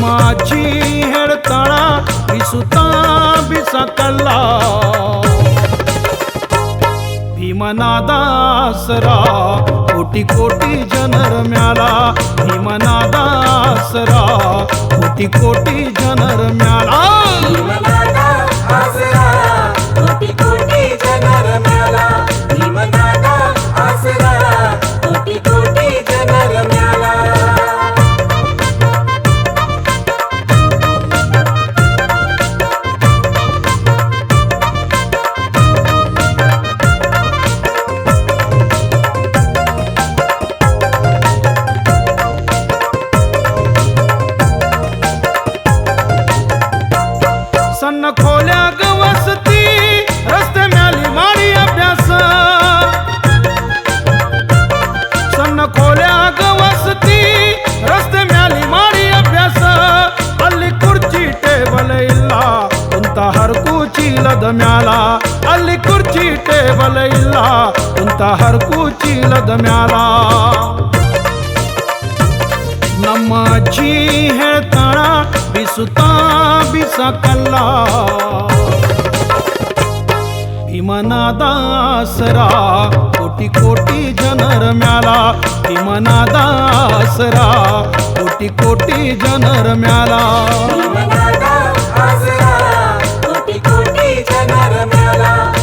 माझी हेडतळा दिसुता बिसकला भीमनादासरा कोटी कोटी जनरम्याला भीमनादासरा कोटी कोटी जनरम्याला ಹರಕು ಚೀಲದ ಮ್ಯಾಲ ಅಲ್ಲಿ ಕುರ್ಚಿ ಟೇಬಲ್ ಇಲ್ಲ ಕುಂತ ಹರಕು ಚೀಲದ ಮ್ಯಾಲ ನಮ್ಮ ಅಜ್ಜಿ ಹೇಳ್ತಾಳ ಬಿಸುತ್ತಾ ಬಿಸಕಲ್ಲ ಭೀಮನಾದಾಸರ ಕೋಟಿ ಕೋಟಿ ಜನರ ಮ್ಯಾಲ ಭೀಮನಾದಾಸರ ಕೋಟಿ ಕೋಟಿ ಜನರ ಮ್ಯಾಲ I'm not love.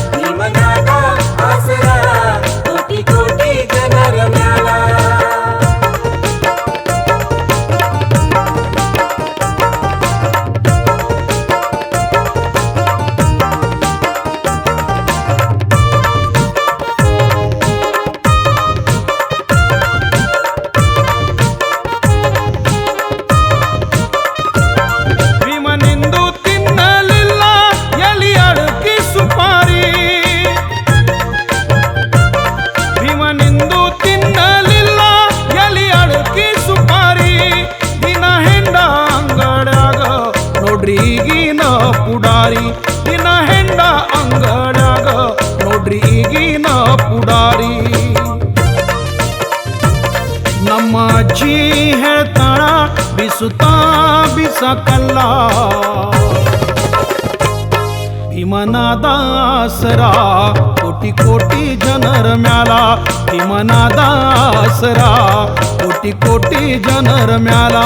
ಪುಡಾರಿ ದಿನ ಹೆಂಡ ಅಂಗಡ್ಯಾಗ ನೋಡ್ರಿ ಈಗಿನ ಪುಡಾರಿ ನಮ್ಮ ಅಜ್ಜಿ ಹೇಳ್ತಾಳ ಬಿಸುತ್ತಾ ಬಿಸಕಲ್ಲ ಭೀಮನಾದಾಸರ ಕೋಟಿ ಕೋಟಿ ಜನರ ಮ್ಯಾಲ ಭೀಮನಾದಾಸರ ಕೋಟಿ ಕೋಟಿ ಜನರ ಮ್ಯಾಲ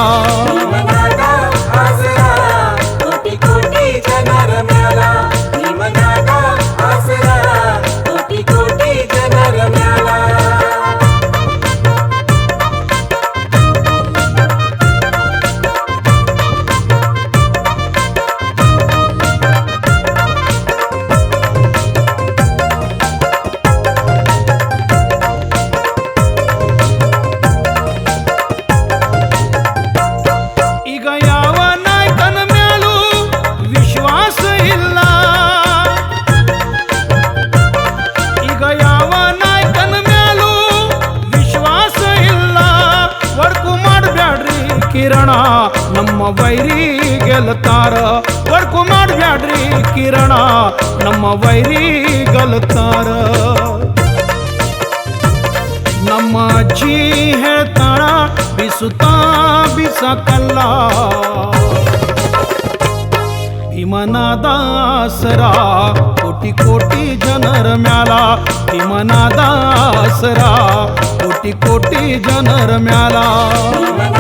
ಕಿರಣ ನಮ್ಮ ವೈರಿ ಗೆಲ್ತಾರ ವರ್ಕು ಮಾಡಬ್ಯಾಡ್ರಿ ಕಿರಣ ನಮ್ಮ ವೈರಿ ಗೆಲ್ತಾರ ನಮ್ಮ ಅಜ್ಜಿ ಹೇಳ್ತಾಳ ಬಿಸುತ್ತಾ ಬಿಸಕಲ್ಲ ಭೀಮನಾದಾಸರ ಕೋಟಿ ಕೋಟಿ ಜನರ ಮ್ಯಾಲ ಭೀಮನಾದಾಸರ ಕೋಟಿ ಕೋಟಿ ಜನರ ಮ್ಯಾಲ ಭೀಮನಾದ